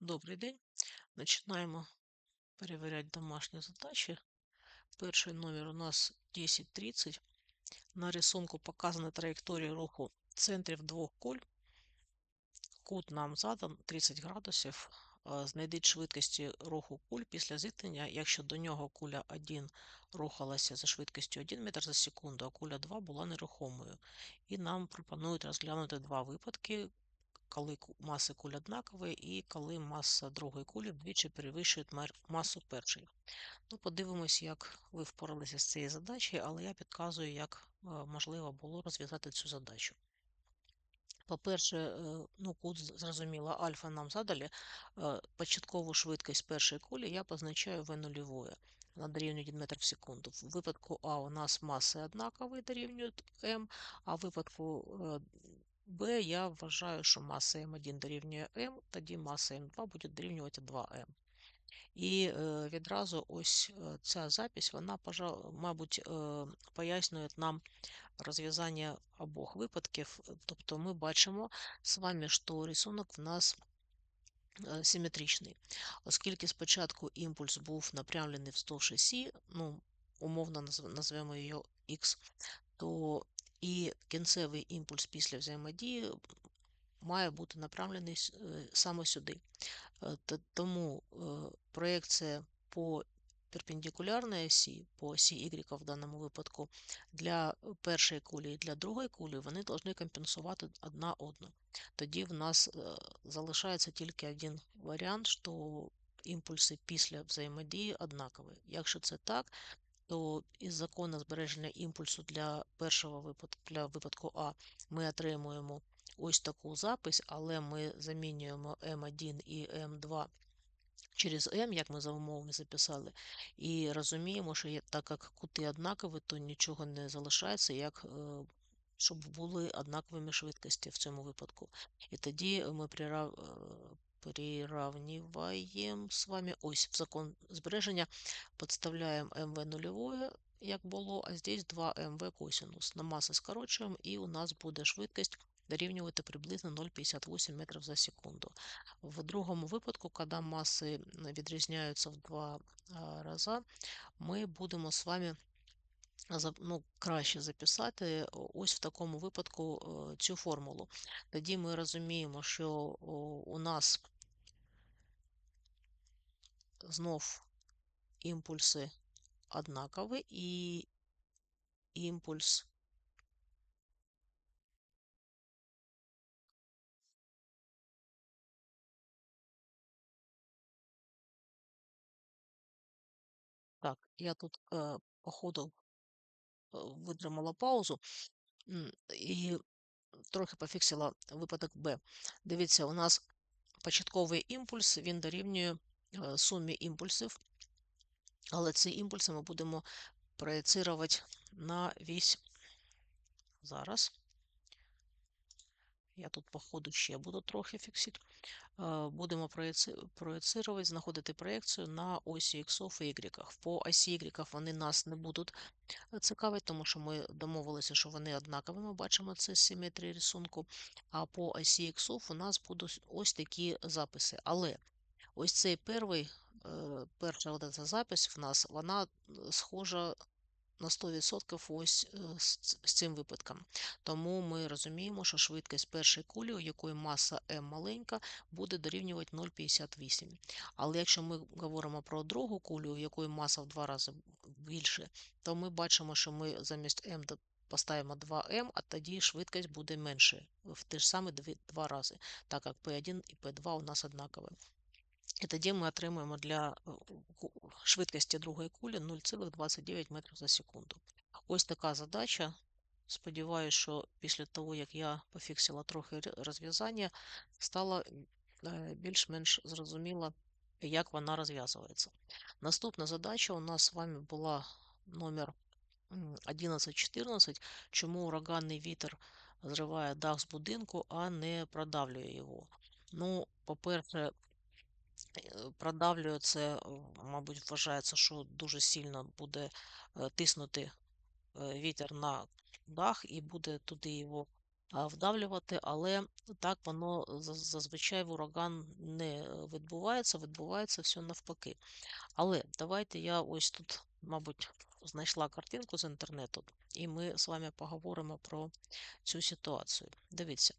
Добрий день. Починаємо перевіряти домашні задачі. Перший номер у нас 1030. На рисунку показана траєкторія руху центрів двох куль. Кут нам задан 30 градусів. Е, Знайдіть швидкості руху куль після зіткнення, якщо до нього куля 1 рухалася за швидкістю 1 метр за секунду, а куля 2 була нерухомою. І нам пропонують розглянути два випадки, коли маси куль однакові і коли маса другої кулі вдвічі перевищує масу першої. Ну, подивимось, як ви впоралися з цією задачею, але я підказую, як е, можливо було розв'язати цю задачу. По-перше, е, ну, кут зрозуміло, альфа нам задали. Е, Початкову швидкість першої кулі я позначаю v нульовою. Вона дорівнює 1 метр в секунду. В випадку А у нас маси однакові дорівнюють m, а в випадку Б я вважаю, що маса М1 дорівнює m, тоді маса М2 буде дорівнювати 2m. І е, відразу ось е, ця запись, вона, мабуть, е, пояснює нам розв'язання обох випадків. Тобто ми бачимо з вами, що рисунок в нас симетричний. Оскільки спочатку імпульс був напрямлений вздовж осі, ну, умовно назв- назвемо її X, то і кінцевий імпульс після взаємодії має бути направлений е, саме сюди. Е, Тому е, проекція по перпендикулярній осі, по осі Y в даному випадку, для першої кулі і для другої кулі вони повинні компенсувати одна одну. Тоді в нас залишається тільки один варіант, що імпульси після взаємодії однакові. Якщо це так, то із закону збереження імпульсу для першого випадку, для випадку А ми отримуємо ось таку запись, але ми замінюємо М1 і М2 через М, як ми за умовами записали, і розуміємо, що так як кути однакові, то нічого не залишається, як е, щоб були однаковими швидкості в цьому випадку. І тоді ми прирав... е, з вами ось в закон збереження, підставляємо МВ нульовою, як було, а здесь 2 МВ косинус. На маси скорочуємо, і у нас буде швидкість дорівнювати приблизно 0,58 метрів за секунду. В другому випадку, коли маси відрізняються в два рази, ми будемо з вами ну, краще записати ось в такому випадку е, цю формулу. Тоді ми розуміємо, що у нас знов імпульси однакові, і імпульс Так, я тут е, по ходу е, витримала паузу і трохи пофіксила випадок Б. Дивіться, у нас початковий імпульс, він дорівнює е, сумі імпульсів, але ці імпульси ми будемо проєцирувати на вісь. Зараз. Я тут, по ходу, ще буду трохи фіксити. Е, Будемо проєцирувати, знаходити проєкцію на осі X і Y. По осі Y вони нас не будуть цікавить, тому що ми домовилися, що вони однакові. Ми бачимо це з симетрії рисунку. А по осі іксов у нас будуть ось такі записи. Але ось цей перший, е, перша от ця запис в нас, вона е, схожа на 100% ось е, з, цим випадком. Тому ми розуміємо, що швидкість першої кулі, у якої маса m маленька, буде дорівнювати 0,58. Але якщо ми говоримо про другу кулю, у якої маса в два рази більше, то ми бачимо, що ми замість m поставимо 2m, а тоді швидкість буде менше в те ж саме дві- два рази, так як P1 і P2 у нас однакові. І тоді ми отримуємо для е, швидкості другої кулі 0,29 метрів за секунду. Ось така задача. Сподіваюсь, що після того, як я пофіксила трохи розв'язання, стало більш-менш зрозуміло, як вона розв'язується. Наступна задача у нас з вами була номер м, 1114. Чому ураганний вітер зриває дах з будинку, а не продавлює його? Ну, по-перше, Продавлює це, е, мабуть, вважається, що дуже сильно буде е, тиснути вітер на дах і буде туди його вдавлювати, але так воно зазвичай в ураган не відбувається, відбувається все навпаки. Але давайте я ось тут, мабуть, знайшла картинку з інтернету, і ми з вами поговоримо про цю ситуацію. Дивіться,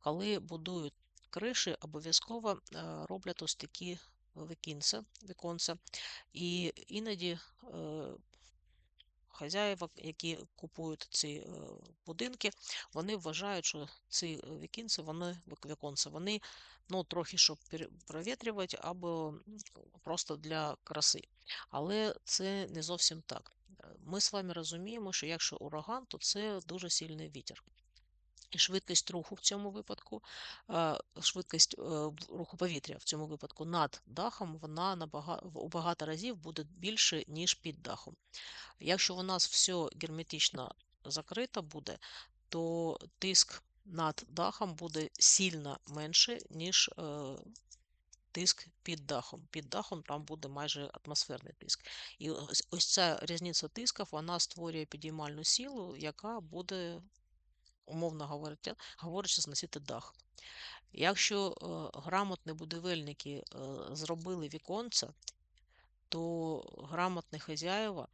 коли будують криші, обов'язково е, роблять ось такі вікінця, віконця, і іноді е, хазяїва, які купують ці е, будинки, вони вважають, що ці вікінці, вони вік- віконці, вони ну, трохи щоб провітрювати або просто для краси. Але це не зовсім так. Е, Ми з вами розуміємо, що якщо ураган, то це дуже сильний вітер. І швидкість руху в цьому випадку, е, швидкість е, руху повітря в цьому випадку над дахом, вона у багато разів буде більше, ніж під дахом. Якщо у нас все герметично закрито буде, то тиск над дахом буде сильно менше, ніж е, тиск під дахом. Під дахом там буде майже атмосферний тиск. І ось ця різниця тисків, вона створює підіймальну силу, яка буде, умовно говорячи, говорячи, зносити дах. Якщо е, грамотні будівельники е, зробили віконця, то грамотні хазяїва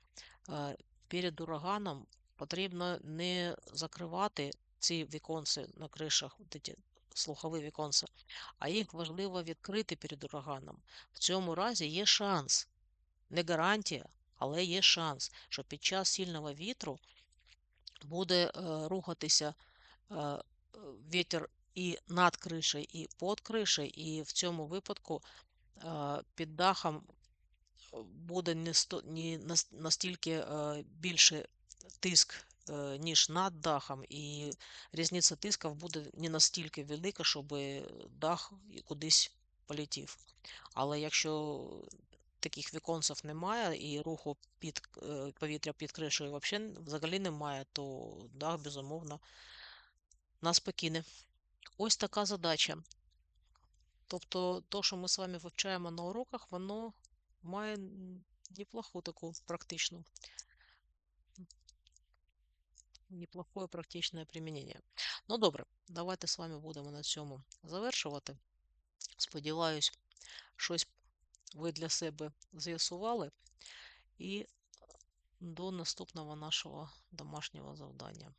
е, перед ураганом потрібно не закривати ці віконці на кришах, слухові віконці, а їх важливо відкрити перед ураганом. В цьому разі є шанс, не гарантія, але є шанс, що під час сильного вітру буде е, рухатися е, е, вітер і над кришею, і під кришею, і в цьому випадку під дахом буде не настільки більше тиск, ніж над дахом, і різниця тисків буде не настільки велика, щоб дах кудись полетів. Але якщо таких віконців немає і руху під е, повітря під кришею взагалі, взагалі немає, то дах, безумовно, нас покине. Ось така задача. Тобто, то, що ми з вами вивчаємо на уроках, воно має неплоху таку практичну, неплохое практичне примінення. Ну добре, давайте з вами будемо на цьому завершувати. Сподіваюсь, щось ви для себе з'ясували. І до наступного нашого домашнього завдання.